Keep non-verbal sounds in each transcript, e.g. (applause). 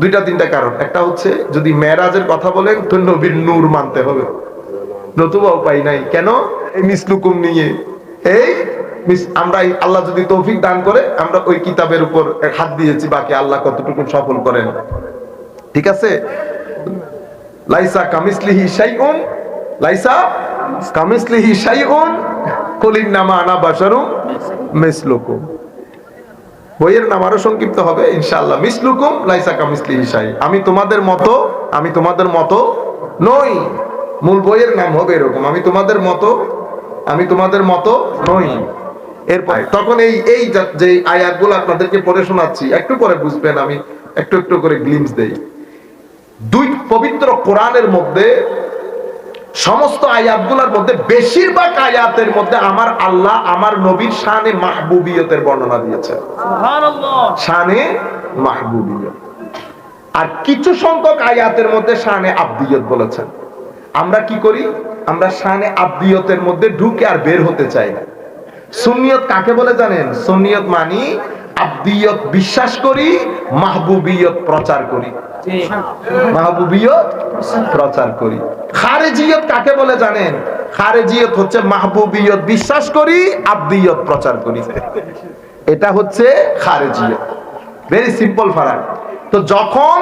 দুইটা, তিনটা কারণ। একটা হচ্ছে, যদি কথা বলেন, তো নবীর নূর মানতে হবে। নতুবা উপায় নাই। কেন? এই মিসলুকুম নিয়ে। এই আমরা আল্লাহ যদি তৌফিক দান করে, আমরা ওই কিতাবের উপর হাত দিয়েছি, বাকি আল্লাহ কতটুকু সফল করেন। ঠিক আছে? লাইসা কামিসলিহি শাইউন, লাইসা কামিসলিহি শাইউন কুলিন নামা আনা মিসলুকুম। বইয়ের নাম আরও সংক্ষিপ্ত হবে, ইনশাআল্লাহ। মিসলুকুম শাই আমি তোমাদের মতো, আমি তোমাদের মতো নই। মূল বইয়ের নাম হবে এরকম, আমি তোমাদের মতো, আমি তোমাদের মতো নই। এরপর তখন এই এই যে আয়াতগুলো আপনাদেরকে পড়ে শোনাচ্ছি, একটু পরে বুঝবেন, আমি একটু একটু করে গ্লিমস দেই। দুই পবিত্র কোরআনের মধ্যে সমস্ত আয়াতগুলোর মধ্যে বেশিরভাগ আয়াতের মধ্যে আমার আল্লাহ আমার নবীর শানে মাহবুবিয়তের বর্ণনা দিয়েছে শানে মাহবুবিয়ত। আর কিছু সংখ্যক আয়াতের মধ্যে শানে আব্দিয়ত বলেছেন। আমরা কি করি? আমরা শানে আব্দিয়তের মধ্যে ঢুকে আর বের হতে চাই না। সুন্নিয়ত কাকে বলে জানেন? সুনিয়ত মানি আব্দিয়ত বিশ্বাস করি মাহবুবিয়ত প্রচার করি। মাহবুবিয়ত প্রচার করি। খারেজিয়ত কাকে বলে জানেন? খারেজিয়ত হচ্ছে মাহবুবিয়ত বিশ্বাস করি আব্দিয়ত প্রচার করি। এটা হচ্ছে খারেজিয়ত। ভেরি সিম্পল ফারাক। তো যখন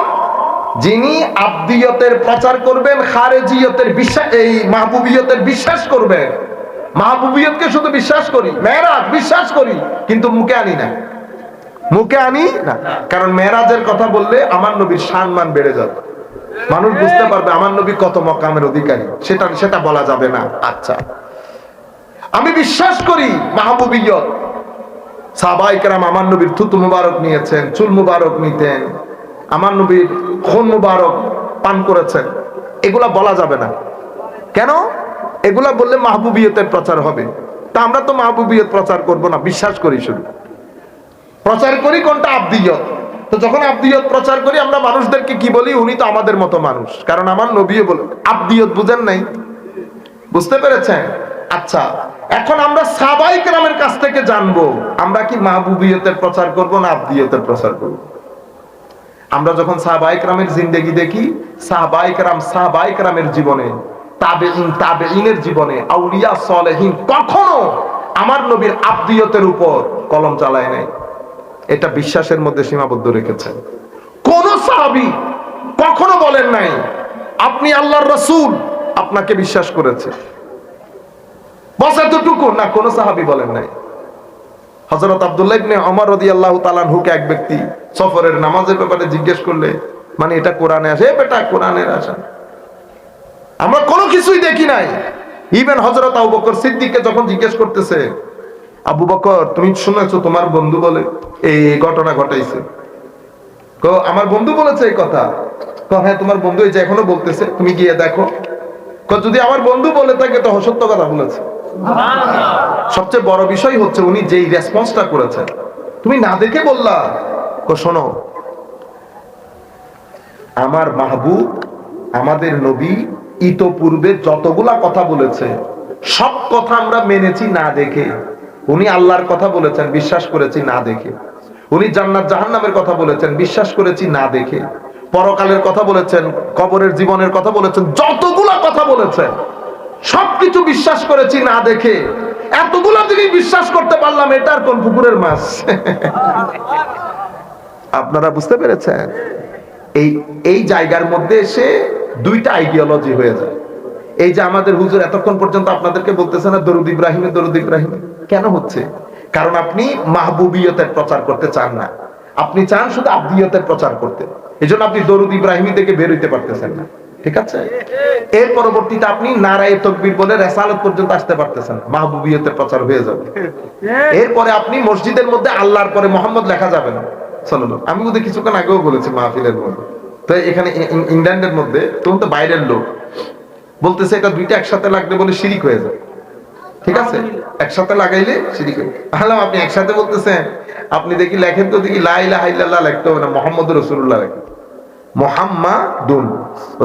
যিনি আব্দিয়তের প্রচার করবেন খারেজিয়তের বিশ্বাস এই মাহবুবিয়তের বিশ্বাস করবেন মাহবুবিয়তকে শুধু বিশ্বাস করি মেয়েরাজ বিশ্বাস করি কিন্তু মুখে আনি না মুখে আনি? না। কারণ মেয়েরাজের কথা বললে আমার নবীর সম্মান বেড়ে যাবে। মানুষ বুঝতে পারবে আমার নবী কত মকামের অধিকারী। সেটা সেটা বলা যাবে না। আচ্ছা। আমি বিশ্বাস করি মাহবুবিয়ত। সাহবাইকেরাম আমার নবীর থুতু মুবারক নিয়েছেন, চুল মুবারক নিতেন, আমার নবীর খুন মুবারক পান করেছেন। এগুলা বলা যাবে না। কেন? এগুলা বললে মাহবুবিয়তের প্রচার হবে। তা আমরা তো মাহবুবিয়ত প্রচার করব না, বিশ্বাস করি শুধু। প্রচার করি, কোনটা আব্দিয়ত? তো যখন আব্দিয়ত প্রচার করি, আমরা মানুষদেরকে কি বলি? উনি তো আমাদের মতো মানুষ। কারণ আমার নবীও বলে, আব্দিয়ত বুঝেন নাই? বুঝতে পেরেছেন? আচ্ছা এখন আমরা সাবাইক রামের কাছ থেকে জানব, আমরা কি মাহবুবিয়তের প্রচার করব না আব্দিয়তের প্রচার করব? আমরা যখন সাহবাইক রামের জিন্দেগি দেখি সাহবাইক রাম সাহবাইক রামের জীবনে তাবেইন তাবেইনের জীবনে, আউলিয়া সলেহীন কখনো আমার নবীর আব্দিয়তের উপর কলম চালায় নাই। এটা বিশ্বাসের মধ্যে সীমাবদ্ধ রেখেছেন কোন সাহাবি কখনো বলেন নাই, আপনি আল্লাহর রসুল, আপনাকে বিশ্বাস করেছে। বস এতটুকু, না, কোন সাহাবি বলেন নাই। হজরত আব্দুল্লাহ ইবনে এক ব্যক্তি সফরের নামাজের ব্যাপারে জিজ্ঞেস করলে মানে এটা কোরআনে আসে? বেটা, কোরআনের আসা আমরা কোনো কিছুই দেখি নাই। ইভেন হজরত আবু বকর সিদ্দিককে যখন জিজ্ঞেস করতেছে আবু বকর, তুমি শুনেছো, তোমার বন্ধু বলে এই ঘটনা ঘটাইছে। আমার বন্ধু বলেছে এই কথা। হ্যাঁ তোমার বন্ধু এই যে এখনও বলতেছে, তুমি গিয়ে দেখো। যদি আমার বন্ধু বলে থাকে, তো সত্য কথা বলেছে। সবচেয়ে বড় বিষয় হচ্ছে উনি যেই রেসপন্সটা করেছেন। তুমি না দেখে বললা। শোনো, আমার মাহবুব, আমাদের নবী ইতোপূর্বে যতগুলা কথা বলেছে, সব কথা আমরা মেনেছি না দেখে। উনি আল্লাহর কথা বলেছেন, বিশ্বাস করেছি, না দেখে। উনি জান্নাত জাহান্নামের কথা বলেছেন, বিশ্বাস করেছি, না দেখে। পরকালের কথা বলেছেন, কবরের জীবনের কথা বলেছেন, যতগুলা কথা বলেছেন, সবকিছু বিশ্বাস করেছি, না দেখে। এতগুলা জিনিস বিশ্বাস করতে পারলাম এটার কোন পুকুরের মাছ? (laughs) আপনারা বুঝতে পেরেছেন? এই এই জায়গার মধ্যে এসে দুইটা আইডিওলজি হয়ে যায়। এই যে আমাদের হুজুর এতক্ষণ পর্যন্ত আপনাদেরকে বলতেছে না, দরুদ ইব্রাহিমে দরুদ ইব্রাহিম কেন হচ্ছে? কারণ আপনি মাহবুবিয়তের প্রচার করতে চান না। আপনি চান শুধু আব্দিয়তের প্রচার করতে। এই জন্য আপনি দরুদ ইব্রাহিমী থেকে বের হইতে পারতেছেন না। ঠিক আছে? এর পরবর্তীতে আপনি নারায় তকবির বলে রেসালত পর্যন্ত আসতে পারতেছেন। মাহবুবিয়তের প্রচার হয়ে যাবে। এরপরে আপনি মসজিদের মধ্যে আল্লাহর পরে মোহাম্মদ লেখা যাবে না। চলো আমি বোধহয় কিছুক্ষণ আগেও বলেছি মাহফিলের মধ্যে। তো এখানে ইংল্যান্ডের মধ্যে, তখন তো বাইরের লোক। বলতেছে এটা দুইটা একসাথে লাগলে বলে শিরিক হয়ে যায় ঠিক আছে? একসাথে লাগাইলে শিরিক হয়ে তাহলে আপনি একসাথে বলতেছেন, আপনি দেখি লেখেন তো দেখি লাইলা হাইল্লাহ লিখতে হবে না মোহাম্মদ রসুল্লাহ লেখেন। মোহাম্মাদুন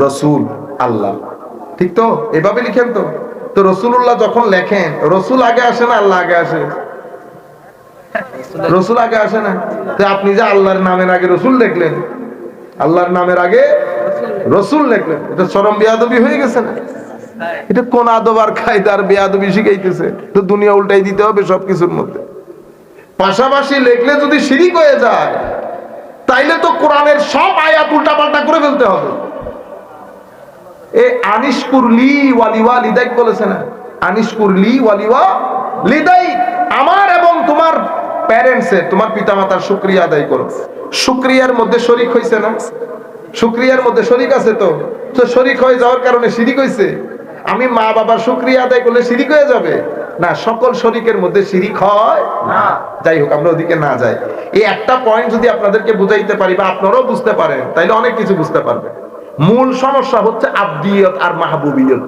রসুল আল্লাহ। ঠিক তো? এভাবে লিখেন তো। তো রসুল্লাহ যখন লেখেন, রসুল আগে আসে না, আল্লাহ আগে আসে? রসুল আগে আসে না? তো আপনি যে আল্লাহর নামের আগে রসুল লিখলেন আল্লাহর নামের আগে রসুল লিখলেন। এটা চরম বিয়াদবি হয়ে গেছে না? এটা কোন আদব আর খায়দার শিখাইতেছে। তো দুনিয়া উল্টাই দিতে হবে সবকিছুর মধ্যে। পাশাপাশি লেখলে যদি শিরিক হয়ে যায়, তাইলে তো কোরআনের সব আয়াত উল্টা পাল্টা করে ফেলতে হবে। আমার এবং তোমার তোমার শুক্রিয়া আদায় করো। শুক্রিয়ার মধ্যে শরিক হইছে না? শুক্রিয়ার মধ্যে শরিক আছে তো শরিক হয়ে যাওয়ার কারণে শিরিক হইছে? আমি মা বাবার শুক্রিয়া আদায় করলে শিরিক হয়ে যাবে? না, সকল শরিকের মধ্যে শিরিক হয় না। যাই হোক, আমরা ওদিকে না যাই। এই একটা পয়েন্ট যদি আপনাদেরকে বুঝাইতে পারি বা আপনারাও বুঝতে পারেন, তাইলে অনেক কিছু বুঝতে পারবেন। মূল সমস্যা হচ্ছে আব্দিয়ত আর মাহবুবিয়ত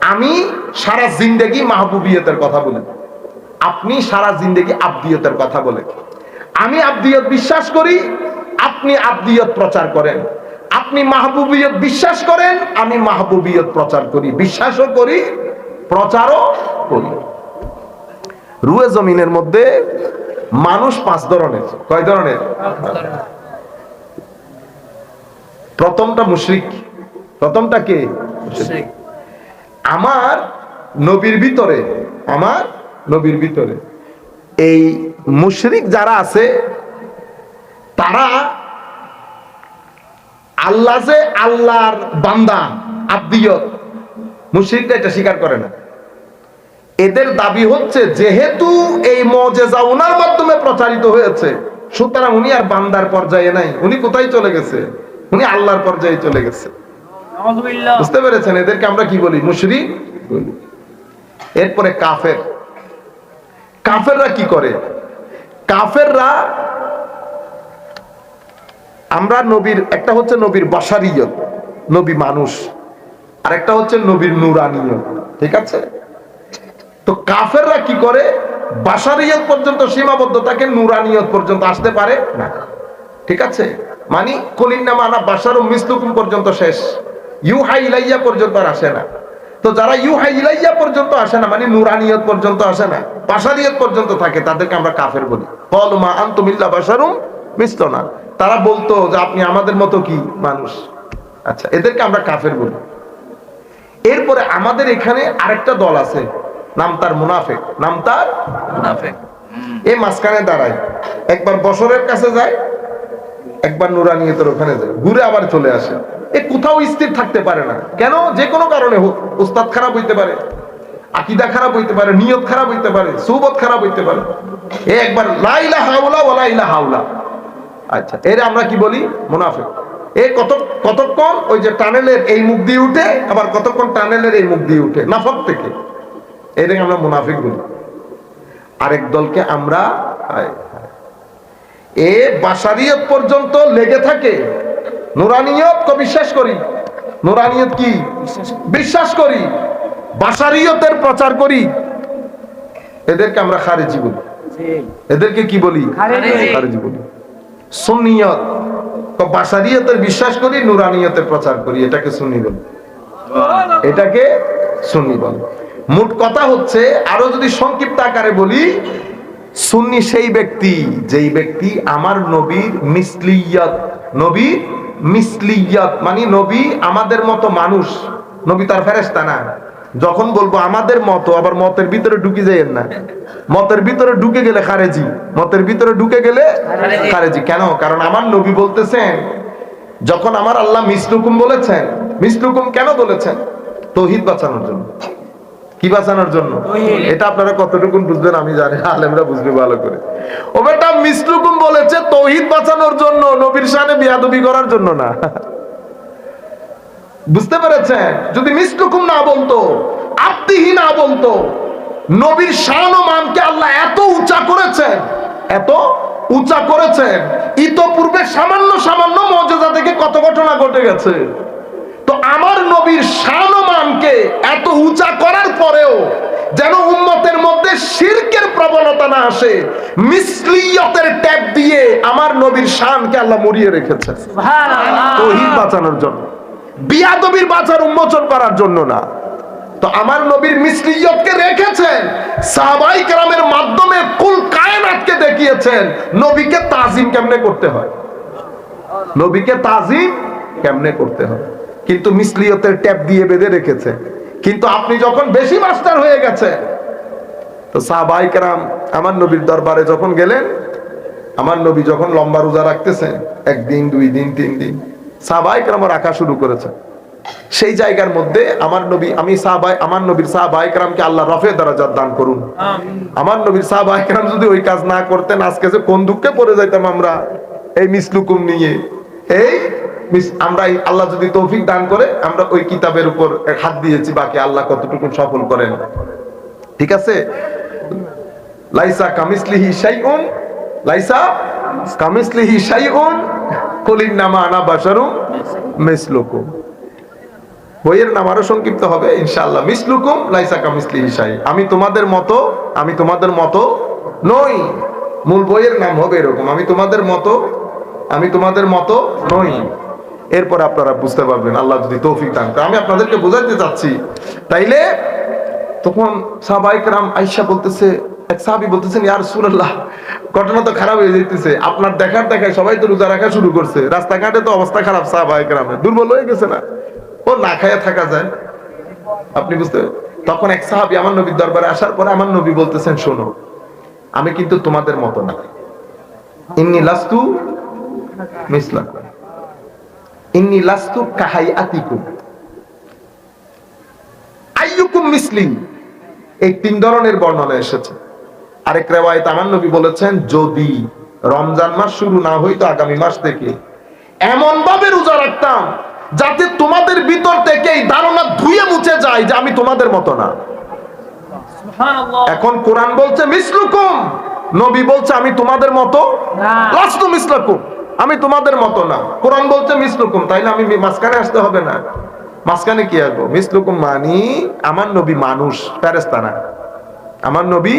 আমি সারা জিন্দেগি মাহবুবিয়তের কথা বলি। আপনি সারা জিন্দেগি আব্দিয়তের কথা বলেন। আমি আব্দিয়ত বিশ্বাস করি, আপনি আব্দিয়ত প্রচার করেন। আপনি মাহবুবিয়ত বিশ্বাস করেন আমি মাহবুবিয়ত প্রচার করি বিশ্বাসও করি প্রচারও করি। রুয়ে জমিনের মধ্যে মানুষ পাঁচ ধরনের। কয় ধরনের? প্রথমটা মুশরিক প্রথমটা কে? আমার নবীর ভিতরে আমার নবীর ভিতরে। এই মুশরিক যারা আছে তারা আল্লাহ যে আল্লাহর বান্দা আব্দিয়ত মুশরিকটা এটা স্বীকার করে না। এদের দাবি হচ্ছে যেহেতু এই মজেজা ওনার মাধ্যমে প্রচারিত হয়েছে সুতরাং উনি আর বান্দার পর্যায়ে নাই। উনি কোথায় চলে গেছে? উনি আল্লাহর পর্যায়ে চলে গেছে। বুঝতে পেরেছেন? এদেরকে আমরা কি বলি? মুশরি বলি এরপরে কাফের। কাফেররা কি করে? কাফেররা আমরা নবীর, একটা হচ্ছে নবীর বাসারিয়ত নবী মানুষ আর একটা হচ্ছে নবীর নুরানিয়ত, ঠিক আছে? তো কাফেররা কি করে? বাসারিয়ত পর্যন্ত, সীমাবদ্ধতাকে নুরানিয়ত পর্যন্ত আসতে পারে না। ঠিক আছে? মানে কলিন্না মানা বাসার মিসলুকুম পর্যন্ত শেষ। ইউহা ইলাইয়া পর্যন্ত আর আসে না। তো যারা ইউহা ইলাইয়া পর্যন্ত আসে না মানে নুরানিয়ত পর্যন্ত আসে না বাসারিয়ত পর্যন্ত থাকে, তাদেরকে আমরা কাফের বলি। কলমা আন্তমিল্লা বাসারুম মিসল না তারা বলতো যে আপনি আমাদের মতো কি মানুষ? আচ্ছা এদেরকে আমরা কাফের বলি। এরপরে আমাদের এখানে আরেকটা দল আছে, নাম তার মুনাফেক, নাম তার এ মাঝখানে দাঁড়ায়। একবার বছরের কাছে যায়, একবার নুরানিয়তের ওখানে যায়, ঘুরে আবার চলে আসে। এ কোথাও স্থির থাকতে পারে না। কেন? যে কোনো কারণে হোক উস্তাদ খারাপ হইতে পারে, আকিদা খারাপ হইতে পারে, নিয়ত খারাপ হইতে পারে সুবত খারাপ হইতে পারে। এ একবার লাইলা হাওলা ওলা ইলা হাওলা আচ্ছা এর আমরা কি বলি? মুনাফেক। এ কত কতক্ষণ ওই যে টানেলের এই মুখ দিয়ে উঠে আবার কতক্ষণ টানেলের এই মুখ দিয়ে উঠে? নাফক থেকে। এটাকে আমরা মুনাফিক বলি। আরেক দলকে আমরা। এ বাসারিয়ত পর্যন্ত লেগে থাকে। নুরানিয়ত তো বিশ্বাস করি। নুরানিয়ত কি? বিশ্বাস করি। বাসারিয়তের প্রচার করি। এদেরকে আমরা খারেজি বলি। এদেরকে কি বলি। খারেজি বলি। সুন্নিয়ত। বাসারিয়তের বিশ্বাস করি নুরানিয়তের প্রচার করি এটাকে সুন্নি বলি। এটাকে সুন্নি বলে। মোট কথা হচ্ছে আরও যদি সংক্ষিপ্ত আকারে বলি সুন্নি সেই ব্যক্তি যেই ব্যক্তি আমার নবীর মিসলিয়ত। নবী মিসলিয়ত মানে নবী আমাদের মতো মানুষ। নবী তার ফেরেস্তা না। যখন বলব আমাদের মতো আবার মতের ভিতরে ঢুকে যাইয়েন না। মতের ভিতরে ঢুকে গেলে খারেজি মতের ভিতরে ঢুকে গেলে খারেজি। কেন? কারণ আমার নবী বলতেছেন যখন আমার আল্লাহ মিসলুকুম বলেছেন মিসলুকুম কেন বলেছেন? তৌহিদ বাঁচানোর জন্য। কি বাঁচানোর জন্য? এটা আপনারা কতটুকুন বুঝবেন আমি জানি আলেমরা বুঝবে ভালো করে। ও বেটা মিসলুকুম বলেছে তৌহিদ বাঁচানোর জন্য নবীর সানে বিয়াদবি করার জন্য না। বুঝতে পেরেছেন? যদি মিসলুকুম না বলতো আত্মীহি না বলতো নবীর শান ও মানকে আল্লাহ এত উঁচা করেছেন এত উঁচা করেছেন ইতপূর্বে সামান্য সামান্য মর্যাদা থেকে কত ঘটনা ঘটে গেছে। তো আমার নবীর শান ও মানকে এত উঁচা করার পরেও যেন উম্মতের মধ্যে শিরকের প্রবণতা না আসে মিসলিয়তের ট্যাপ দিয়ে আমার নবীর শানকে আল্লাহ মরিয়ে রেখেছে তৌহিদ বাঁচানোর জন্য। বিয়াদবির বাজার উন্মোচন করার জন্য না। তো আমার নবীর মিসলিয়তকে রেখেছেন, সাহাবাই কেরামের মাধ্যমে কুল কায়নাতকে দেখিয়েছেন, নবীকে তাজিম কেমনে করতে হয়? নবীকে তাজিম কেমনে করতে হয়? কিন্তু মিসলিয়তের ট্যাপ দিয়ে বেঁধে রেখেছে। কিন্তু আপনি যখন বেশি মাস্টার হয়ে গেছে তো সাহাবাই কেরাম আমার নবীর দরবারে যখন গেলেন, আমার নবী যখন লম্বা রোজা রাখতেছেন, একদিন, দুই দিন, তিন দিন সাহাবাই কেরাম রাখা শুরু করেছে। সেই জায়গার মধ্যে আমার নবী আমি সাহাবাই আমার নবীর সাহাবাই কেরামকে আল্লাহ রফে দারাজাত দান করুন। আমার নবীর সাহাবাই কেরাম যদি ওই কাজ না করতেন আজকে যে কোন দুঃখে পড়ে যাইতাম আমরা। এই মিসলুকুম নিয়ে। এই আমরা আল্লাহ যদি তৌফিক দান করে আমরা ওই কিতাবের উপর হাত দিয়েছি বাকি আল্লাহ কতটুকু সফল করেন। ঠিক আছে? লাইসা কামিসলিহি শাইউন লাইসা কামিসলিহি শাইউন কুলিন নামা আনা মিসলুকুম। বইয়ের নাম আরও সংক্ষিপ্ত হবে, ইনশাআল্লাহ। মিসলুকুম লাইসা কামিসলিহি শাই আমি তোমাদের মতো, আমি তোমাদের মতো নই। মূল বইয়ের নাম হবে এরকম, আমি তোমাদের মতো, আমি তোমাদের মতো নই। এরপর আপনারা বুঝতে পারবেন, আল্লাহ যদি তৌফিক দান করে। আমি আপনাদেরকে বোঝাতে চাচ্ছি, তাইলে তখন সাহাবাইক রাম আইসা বলতেছে, এক সাহাবি বলতেছেন ইয়ার সুরাল্লাহ ঘটনা তো খারাপ হয়ে যাইতেছে। আপনার দেখার দেখায় সবাই তো রোজা রাখা শুরু করছে। রাস্তাঘাটে তো অবস্থা খারাপ সাহাবাইক রামের দুর্বল হয়ে গেছে না? ও না খাইয়া থাকা যায়। আপনি বুঝতে তখন এক সাহাবি আমার নবীর দরবারে আসার পরে আমার নবী বলতেছেন, শোনো, আমি কিন্তু তোমাদের মতো না। ইন্নি লাস্তু মিসলা। ইন্নি লাস্তু কাহাই আতিকুম আইয়ুকুম মিসলিম এই তিন ধরনের বর্ণনা এসেছে। আরেক রেওয়ায়ত আমার নবী বলেছেন যদি রমজান মাস শুরু না হইতো আগামী মাস থেকে এমন ভাবে রোজা রাখতাম যাতে তোমাদের ভিতর থেকে এই ধারণা ধুয়ে মুছে যায় যে আমি তোমাদের মতো না। এখন কোরআন বলছে মিসলুকুম। নবী বলছে আমি তোমাদের মতো? না। লাস্তু মিসলুকুম। আমি তোমাদের মতো না। কোরআন বলছে মিসলুকুম। তাইলে আমি মাঝখানে আসতে হবে না। মাঝখানে কি আসব? মিসলুকুম মানি আমার নবী মানুষ ফেরেস্তা না আমার নবী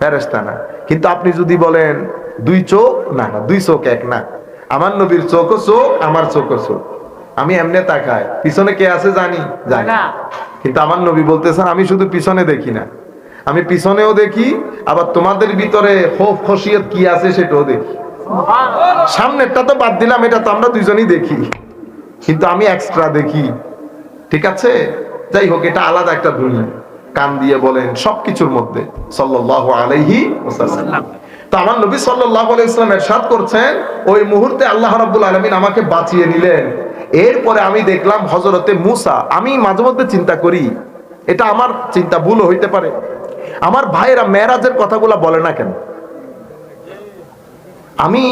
ফেরেস্তা না। কিন্তু আপনি যদি বলেন দুই চোখ? না না দুই চোখ এক না। আমার নবীর চোখও চোখ আমার চোখও চোখ। আমি এমনি তাকাই। পিছনে কে আছে জানি? জানি। না। কিন্তু আমার নবী বলতেছেন আমি শুধু পিছনে দেখি না। আমি পিছনেও দেখি আবার তোমাদের ভিতরে হোফ খসিয়ত কি আছে সেটাও দেখি। সামনেরটা তো বাদ দিলাম এটা তো আমরা দুইজনই দেখি। কিন্তু আমি এক্সট্রা দেখি। ঠিক আছে? যাই হোক এটা আলাদা একটা দুনিয়া। কান দিয়ে বলেন সবকিছুর মধ্যে, সাল্লাল্লাহু আলাইহি ওয়াসাল্লাম। তো আমার নবী সাল্লাল্লাহু আলাইহি ওয়াসাল্লাম ইরশাদ করছেন, ওই মুহূর্তে আল্লাহ রাব্বুল আলামিন আমাকে বাঁচিয়ে নিলেন। এরপরে আমি দেখলাম হযরতে মূসা, আমি মাঝে মধ্যে চিন্তা করি, এটা আমার চিন্তা ভুল হইতে পারে। আমার ভাইয়েরা মেরাজের কথাগুলা বলে না কেন? আমি,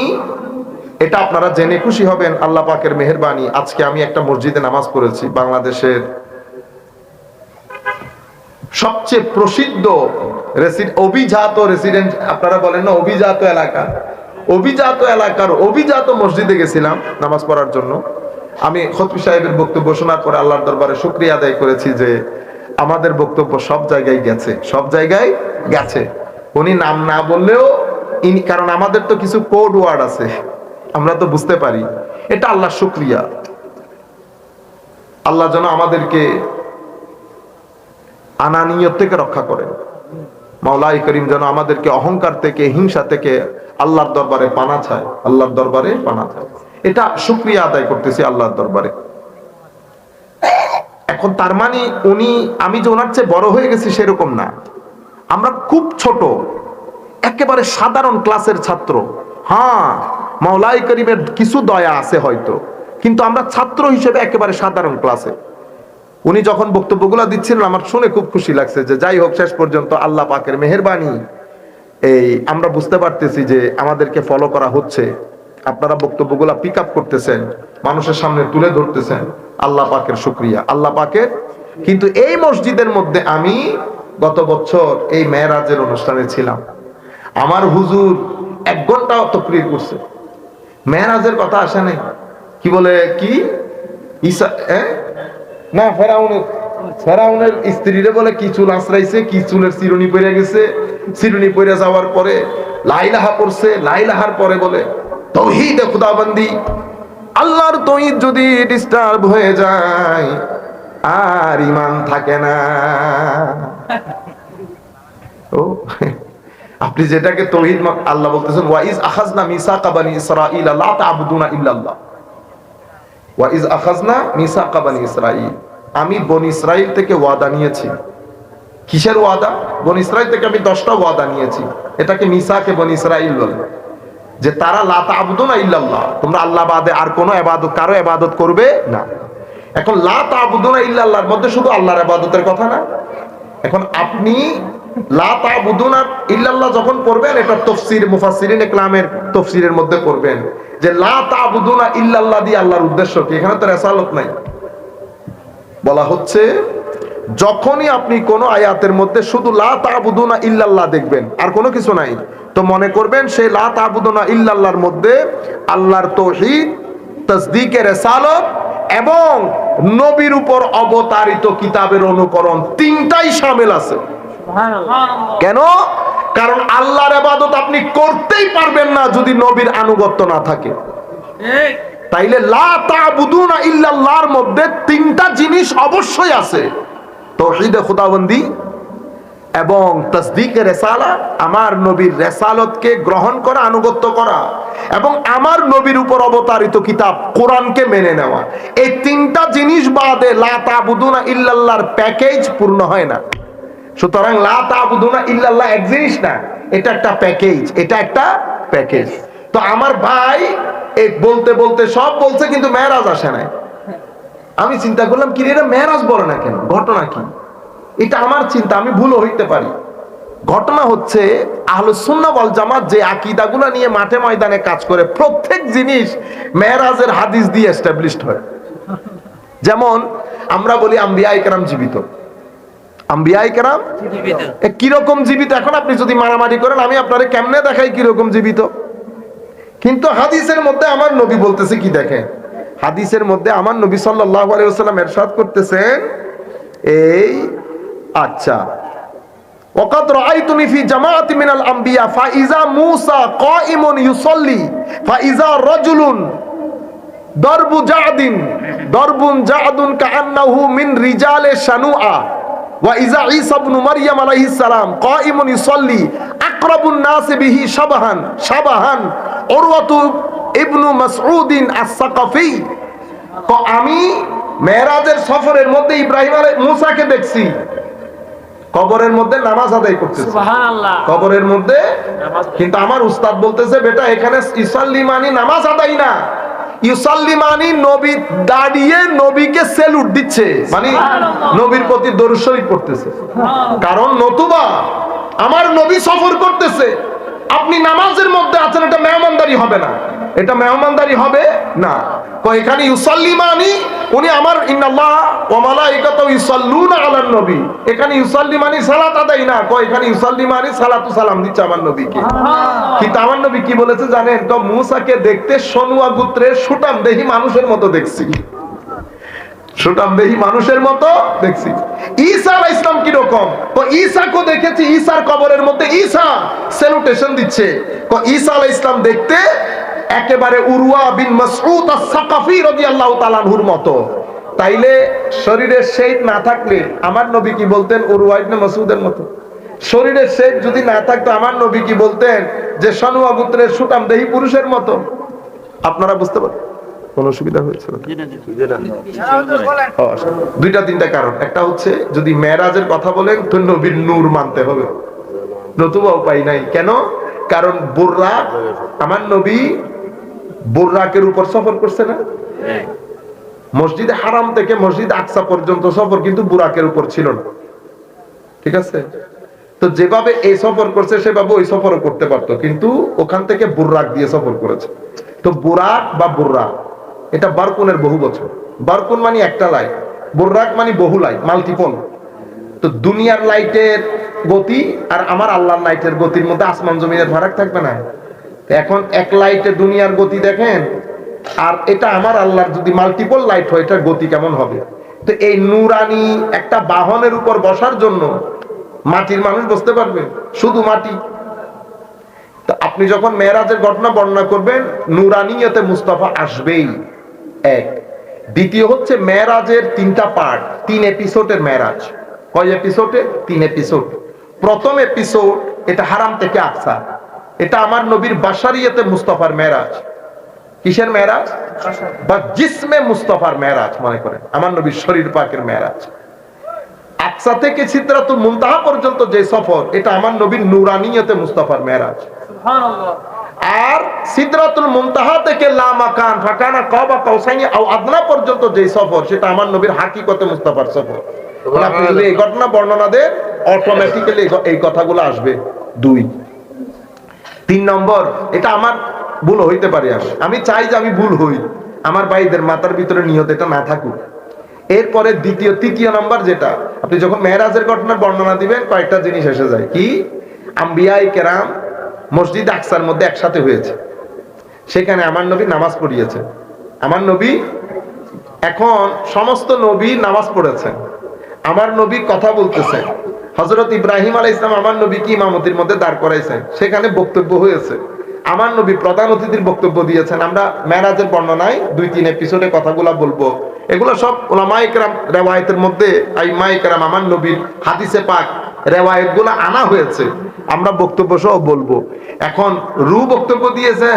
এটা আপনারা জেনে খুশি হবেন, আল্লাহ পাকের মেহেরবানি, আজকে আমি একটা মসজিদে নামাজ পড়েছি, বাংলাদেশের সবচেয়ে প্রসিদ্ধ রেসি- অভিজাত রেসিডেন্ট আপনারা বলেন না, অভিজাত এলাকা। অভিজাত এলাকার অভিজাত মসজিদে গেছিলাম নামাজ পড়ার জন্য। আমি খতবি সাহেবের বক্তব্য শোনার পরে আল্লাহর দরবারে শুক্রিয়া আদায় করেছি যে আমাদের বক্তব্য সব জায়গায় গেছে, সব জায়গায় গেছে। উনি নাম না বললেও ইনি, কারণ আমাদের তো কিছু কোড ওয়ার্ড আছে, আমরা তো বুঝতে পারি। এটা আল্লাহ শুক্রিয়া। আল্লাহ যেন আমাদেরকে আনানিয়ত থেকে রক্ষা করেন। মাওলাই করিম যেন আমাদেরকে অহংকার থেকে, হিংসা থেকে আল্লাহর দরবারে পানা চায়, আল্লাহর দরবারে পানা চায়। এটা শুক্রিয়া আদায় করতেছি আল্লাহর দরবারে। এখন তার মানে উনি, আমি যে ওনার চেয়ে বড় হয়ে গেছি সেরকম না। আমরা খুব ছোট, একেবারে সাধারণ ক্লাসের ছাত্র। হ্যাঁ মাওলাই করিমের কিছু দয়া আছে হয়তো, কিন্তু আমরা ছাত্র হিসেবে একেবারে সাধারণ ক্লাসে। উনি যখন বক্তব্যগুলো দিচ্ছিলেন, আমার শুনে খুব খুশি লাগছে যে যাই হোক, শেষ পর্যন্ত আল্লাহ পাকের মেহেরবানি। এই আমরা বুঝতে পারতেছি যে আমাদেরকে ফলো করা হচ্ছে। আপনারা বক্তব্যগুলো পিক আপ করতেছেন, মানুষের সামনে তুলে ধরতেছেন। আল্লাহ পাকের শুক্রিয়া। আল্লাহ পাকের কিন্তু এই মসজিদের মধ্যে আমি গত বছর এই মেয়েরাজের অনুষ্ঠানে ছিলাম। আমার হুজুর এক ঘণ্টা তকরির করছে। মেয়েরাজের কথা আসে নাই। কি বলে, কি? হ্যাঁ না, ফেরাউনের ফেরাউনের স্ত্রীরে বলে, কি চুল আশ্রাইছে কি চুলের চিরুনি পড়ে গেছে? চিরুনি পড়ে যাওয়ার পরে লাইলাহা পড়ছে, লাইলাহার পরে বলে, তৌহিদে খুদাবন্দি, আল্লাহর তৌহিদ যদি ডিস্টার্ব হয়ে যায়, আর ইমান থাকে না। ও, আপনি যেটাকে তৌহিদ আল্লাহ বলতেছেন ওয়াইজ আখাজনা মিসাকা বানি ইসরাঈল, লা তা'বুদুনা ইল্লাল্লাহ। ওয়াইজ আখাজনা মিসাকা বানি ইসরাঈল। আমি বনি ইসরাইল থেকে ওয়াদা নিয়েছি। কিসের ওয়াদা? বনি ইসরাইল থেকে আমি দশটা ওয়াদা নিয়েছি। এটাকে মিসাকে বনি ইসরাইল বলে। যে তারা লা তা'বুদুনা ইল্লাল্লাহ। তোমরা আল্লাহ বাদে আর কোনো ইবাদত কারও ইবাদত করবে না। এখন লা তা'বুদুনা ইল্লাল্লাহর মধ্যে শুধু আল্লাহর ইবাদতের কথা না। এখন আপনি লা তা'বুদুনা ইল্লাল্লাহ যখন পড়বেন, এটা তাফসীর মুফাসসিরিন ইকলামের তাফসীরের মধ্যে পড়বেন। যে লা তা'বুদুনা ইল্লাল্লাহ দিয়ে আল্লাহর উদ্দেশ্য কি? এখানে তো রেসালত নাই। বলা হচ্ছে যখনই আপনি কোন আয়াতের মধ্যে শুধু লা তা'বুদুনা ইল্লাল্লাহ দেখবেন আর কোনো কিছু নাই তো মনে করবেন সেই লা তা'বুদুনা ইল্লাল্লাহর মধ্যে আল্লাহর তৌহিদ তাসদিকের রেসালত এবং নবীর উপর অবতারিত কিতাবের অনুকরণ তিনটাই সামিল আছে। কেন? কারণ আল্লাহর ইবাদত আপনি করতেই পারবেন না যদি নবীর আনুগত্য না থাকে। তাইলে লা তা'বুদুনা ইল্লাল্লাহর মধ্যে তিনটা জিনিস অবশ্যই আছে। তৌহিদে খুদাবন্দি এবং তসদিকে রেসালা আমার নবীর রেসালতকে গ্রহণ করা আনুগত্য করা এবং আমার নবীর উপর অবতারিত কিতাব কোরআনকে মেনে নেওয়া। এই তিনটা জিনিস বাদে লা তা'বুদুনা ইল্লাল্লাহর প্যাকেজ পূর্ণ হয় না। সুতরাং লা ইল্লাল্লাহ এক জিনিস না। এটা একটা প্যাকেজ এটা একটা প্যাকেজ তো আমার ভাই বলতে বলতে সব বলছে কিন্তু মেরাজ আসে নাই। আমি চিন্তা করলাম কি এটা মেরাজ বলে না কেন? ঘটনা কি? এটা আমার চিন্তা, আমি ভুলও হইতে পারি। ঘটনা হচ্ছে ওয়াল জামাত যে আকীদাগুলো নিয়ে মাঠে ময়দানে কাজ করে, প্রত্যেক জিনিস মেরাজের হাদিস দিয়ে এস্টাবলিশড হয়। যেমন আমরা বলি আম্বিয়া ইকরাম জীবিত। আম্বিয়া ইকরাম এ কিরকম জীবিত এখন আপনি যদি মারামারি করেন আমি আপনারে কেমনে দেখাই কিরকম জীবিত কিন্তু হাদিসের মধ্যে আমার নবী বলতেছে কি দেখেন হাদিসের মধ্যে আমার নবী সাল্লাল্লাহু আলাইহি ওয়াসাল্লাম ইরশাদ করতেছেন এই আচ্ছা وقد رأيتني في جماعة من الأنبياء فإذا موسى قائم يصلي فإذا رجل ضرب جعد ضرب جعد كأنه من رجال شنوعة ঈসা মারইয়াম আলাইহিস সালাম ইসাল্লি আকরাবুন নাস বিহি শাবাহান শাবাহান। উরওয়াতু ইবনু মাসউদিন আস-সাকাফি। তো আমি মেরাজের সফরের মধ্যে ইব্রাহিম মুসাকে দেখছি। কবরের মধ্যে নামাজ আদায় করতেছে। কবরের মধ্যে কিন্তু আমার উস্তাদ বলতেছে বেটা এখানে ইসাল্লি মানি নামাজ আদায় না। ইউসাল্লিমানি নবী দাঁড়িয়ে নবীকে সেলুট দিচ্ছে। মানে নবীর প্রতি দরুদ শরীফ পড়তেছে। কারণ নতুবা আমার নবী সফর করতেছে। আপনি নামাজের মধ্যে আছেন এটা মেহমানদারি হবে না। এটা মেহমানদারি হবে না। এখানে ইউসাল্লিমানি উনি আমার ইন্নাল্লাহ ওয়া মালাইকাতাহু ইউসাল্লুনা আলান নবী। এখানে ইউসাল্লিমানি সালাত আদায় না। কয় এখানে ইউসাল্লিমানি সালাতু সালাম দিচ্ছে আমার নবীকে। কিন্তু আমার নবী কি বলেছে জানেন? তো মুসাকে দেখতে সনুয়া গোত্রের সুটাম দেহি মানুষের মতো দেখছি। সুটাম দেহি মানুষের মতো দেখছি। ঈসা ইসলাম কি রকম তো ঈসাকে দেখেছি, ঈসার কবরের মধ্যে ঈসা স্যালুটেশন দিচ্ছে। তো ঈসা আলাইহিস ইসলাম দেখতে একেবারে উরওয়া বিন মাসউদ আস-সাকাফি রাদিয়াল্লাহু তাআলা আনহুর মতো। তাইলে শরীরের শেপ না থাকলে আমার নবী কি বলতেন উরওয়া ইবনে মাসউদের মতো? শরীরের শেপ যদি না থাকতো আমার নবী কি বলতেন যে সনুয়া গোত্রের সুটাম দেহি পুরুষের মতো? আপনারা বুঝতে পারেন কোন অসুবিধা হয়েছে দুইটা তিনটা কারণ। একটা হচ্ছে যদি মেরাজের কথা বলেন তো নবীর নূর মানতে হবে। নতুবা উপায় নাই। কেন? কারণ বুর্রাক আমার নবী বুর্রাকের উপর সফর করছে না? মসজিদ হারাম থেকে মসজিদ আকসা পর্যন্ত সফর কিন্তু বুরাকের উপর ছিল না। ঠিক আছে? তো যেভাবে এই সফর করছে সেভাবে ওই সফরও করতে পারতো। কিন্তু ওখান থেকে বুর্রাক দিয়ে সফর করেছে। তো বুরাক বা বুর্রা এটা বারকুনের বহু বছর। বারকুন মানে একটা লাইট বুর্রাক মানে বহু লাইট মাল্টিপল। তো দুনিয়ার লাইটের গতি আর আমার আল্লাহর লাইটের গতির মধ্যে আসমান জমিনের ফারাক থাকবে না। এখন এক লাইটে দুনিয়ার গতি দেখেন, আর এটা আমার আল্লাহর যদি মাল্টিপল লাইট হয়, এটার গতি কেমন হবে? তো এই নুরানি একটা বাহনের উপর বসার জন্য মাটির মানুষ বসতে পারবে, শুধু মাটি। তো আপনি যখন মেয়েরাজের ঘটনা বর্ণনা করবেন, নুরানিয়তে মুস্তাফা আসবেই। এক। দ্বিতীয় হচ্ছে মেরাজের তিনটা পার্ট তিন এপিসোডের মেরাজ কয় এপিসোডে তিন এপিসোড প্রথম এপিসোড এটা হারাম থেকে আকসা এটা আমার নবীর বাসারিয়াতে মুস্তফার মেরাজ কিসের মেরাজ বা জিসমে মুস্তফার মেরাজ মনে করেন। আমার নবীর শরীর পাকের মেরাজ আকসা থেকে সিদ্রাতুল মুনতাহা পর্যন্ত যে সফর, এটা আমার নবীর নুরানিয়তে মুস্তফার মেরাজ আর সিদরাতুল মুনতাহা থেকে লা মাকান ফাকানা কাবা কাউসাইনি আও আদনা পর্যন্ত যে সফর সেটা আমার নবীর হাকিকতে মুস্তাফার সফর। এই ঘটনা বর্ণনা দেন অটোমেটিক্যালি এই কথাগুলো আসবে। দুই। তিন নম্বর এটা আমার ভুল হইতে পারে আমি আমি চাই যে আমি ভুল হই। আমার ভাইদের মাথার ভিতরে নিয়ত এটা না থাকুক। এরপরে দ্বিতীয় তৃতীয় নম্বর যেটা আপনি যখন মেহরাজের ঘটনার বর্ণনা দিবেন কয়েকটা জিনিস এসে যায়। কি? আম্বিয়াই কেরাম মসজিদ আকসার মধ্যে একসাথে হয়েছে। সেখানে আমার নবী নামাজ পড়িয়েছে। আমার নবী এখন সমস্ত নবী নামাজ পড়েছেন। আমার নবী কথা বলতেছে। হজরত ইব্রাহিম আলাই ইসলাম আমার নবীকে ইমামতির মধ্যে দাঁড় করাইছেন। সেখানে বক্তব্য হয়েছে। আমার নবী প্রধান অতিথির বক্তব্য দিয়েছেন। আমরা মেরাজের বর্ণনায় দুই, তিন এপিসোডে কথাগুলো বলব। এগুলো সব ওলামাইকরাম রেওয়ায়তের মধ্যে আইমাইকরাম আমার নবীর হাদিসে পাক রেওয়ায়তগুলো আনা হয়েছে। আমরা বক্তব্য সহ বলব। এখন রু বক্তব্য দিয়েছে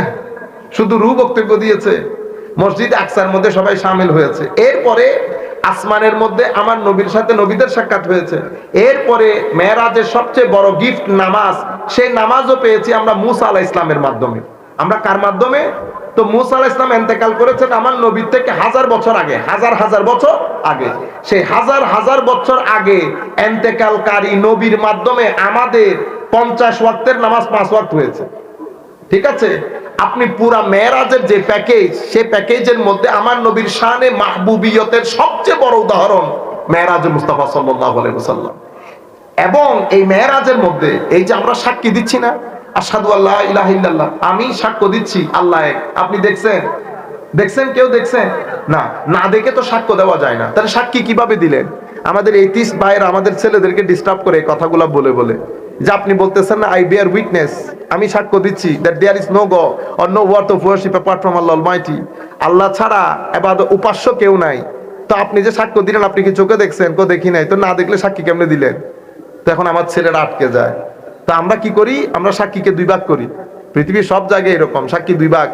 শুধু রু বক্তব্য দিয়েছে, মসজিদ আকসার মধ্যে সবাই সামিল হয়েছে। এরপরে আসমানের মধ্যে আমার নবীর সাথে নবীদের সাক্ষাৎ হয়েছে। এরপরে মেয়েরাজের সবচেয়ে বড় গিফট নামাজ, সেই নামাজও পেয়েছি আমরা মুসা আলাহ ইসলামের মাধ্যমে। আমরা কার মাধ্যমে? তো মুসা আলাহ ইসলাম এন্তেকাল করেছেন আমার নবীর থেকে হাজার বছর আগে, হাজার হাজার বছর আগে। সেই হাজার হাজার বছর আগে এন্তেকালকারী নবীর মাধ্যমে আমাদের পঞ্চাশ ওয়াক্তের নামাজ পাঁচ ওয়াক্ত হয়েছে। ঠিক আছে? আপনি পুরা মেয়েরাজের যে প্যাকেজ সেই প্যাকেজের মধ্যে আমার নবীর শানে মাহবুবিয়তের সবচেয়ে বড় উদাহরণ মেয়েরাজ মুস্তাফা সাল্লাম এবং এই মেয়েরাজের মধ্যে, এই যে আমরা সাক্ষী দিচ্ছি না আসাদু আল্লাহ আমি সাক্ষ্য দিচ্ছি, আল্লাহ আপনি দেখছেন? দেখছেন কেউ দেখছেন? না না দেখে তো সাক্ষ্য দেওয়া যায় না। তাহলে সাক্ষী কীভাবে দিলেন? আমাদের এই তিস ভাইয়ের আমাদের ছেলেদেরকে ডিস্টার্ব করে কথাগুলো বলে বলে। যে আপনি বলতেছেন আই বিয়ার উইটনেস আমি সাক্ষ্য দিচ্ছি দ্যাট দেয়ার ইজ নো গ or no worth of worship apart from Allah almighty আল্লাহ ছাড়া এবার উপাস্য কেউ নাই। তো আপনি যে সাক্ষ্য দিলেন, আপনি কি চোখে দেখছেন? কেউ দেখি নাই। তো না দেখলে সাক্ষী কেমনে দিলেন? তো এখন আমার ছেলেরা আটকে যায়। তা আমরা কি করি? আমরা সাক্ষীকে দুই ভাগ করি। পৃথিবীর সব জায়গায় এরকম, সাক্ষী দুই ভাগ।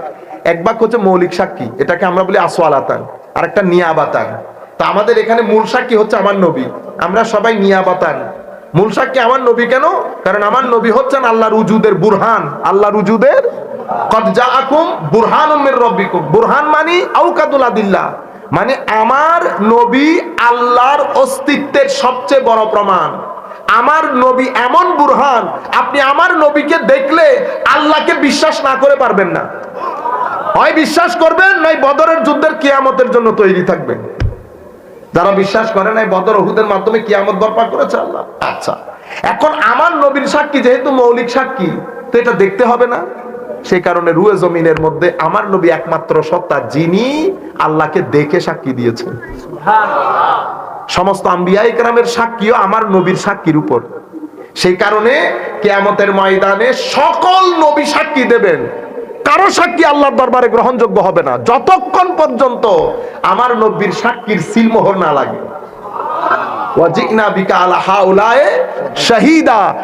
এক ভাগ হচ্ছে মৌলিক সাক্ষী। এটাকে আমরা বলি আসওয়ালাতান। আর একটা নিয়াবাতান। তা আমাদের এখানে মূল সাক্ষী হচ্ছে আমার নবী। আমরা সবাই নিয়াবাতান। মূল সাক্ষী আমার নবী কেন? কারণ আমার নবী হচ্ছেন আল্লাহর উজুদের বুরহান। আল্লাহর উজুদের কদ জাআকুম বুরহানুম মির রাব্বিকুম। বুরহান মানে আউকাদুল আদিল্লাহ। মানে আমার নবী আল্লাহর অস্তিত্বের সবচেয়ে বড় প্রমাণ। আমার নবী এমন বুরহান, আপনি আমার নবীকে দেখলে আল্লাহকে বিশ্বাস না করে পারবেন না। হয় বিশ্বাস করবেন, নয় বদরের যুদ্ধের কিয়ামতের জন্য তৈরি থাকবেন। যারা বিশ্বাস করে নাই বদর ওহুদের মাধ্যমে কিয়ামত বরপা করেছে আল্লাহ। আচ্ছা। এখন আমার নবীর সাক্ষী যেহেতু মৌলিক সাক্ষী তো এটা দেখতে হবে না? সেই কারণে রুয়ে জমিনের মধ্যে আমার নবী একমাত্র সত্তা যিনি আল্লাহকে দেখে সাক্ষী দিয়েছেন। সমস্ত আম্বিয়া ইকরামের সাক্ষীও আমার নবীর সাক্ষীর উপর। সেই কারণে কেয়ামতের ময়দানে সকল নবী সাক্ষী দেবেন। কারও সাক্ষী আল্লাহর দরবারে গ্রহণযোগ্য হবে না। যতক্ষণ পর্যন্ত আমার নবীর সাক্ষীর সিলমোহর না লাগে।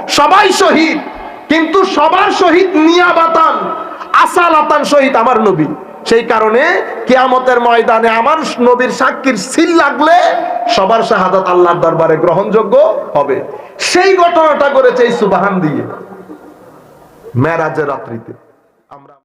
সবাই দরবারে গ্রহণযোগ্য হবে। সেই ঘটনাটা করেছে এই সুবাহান দিয়ে, মেরাজের রাত্রিতে।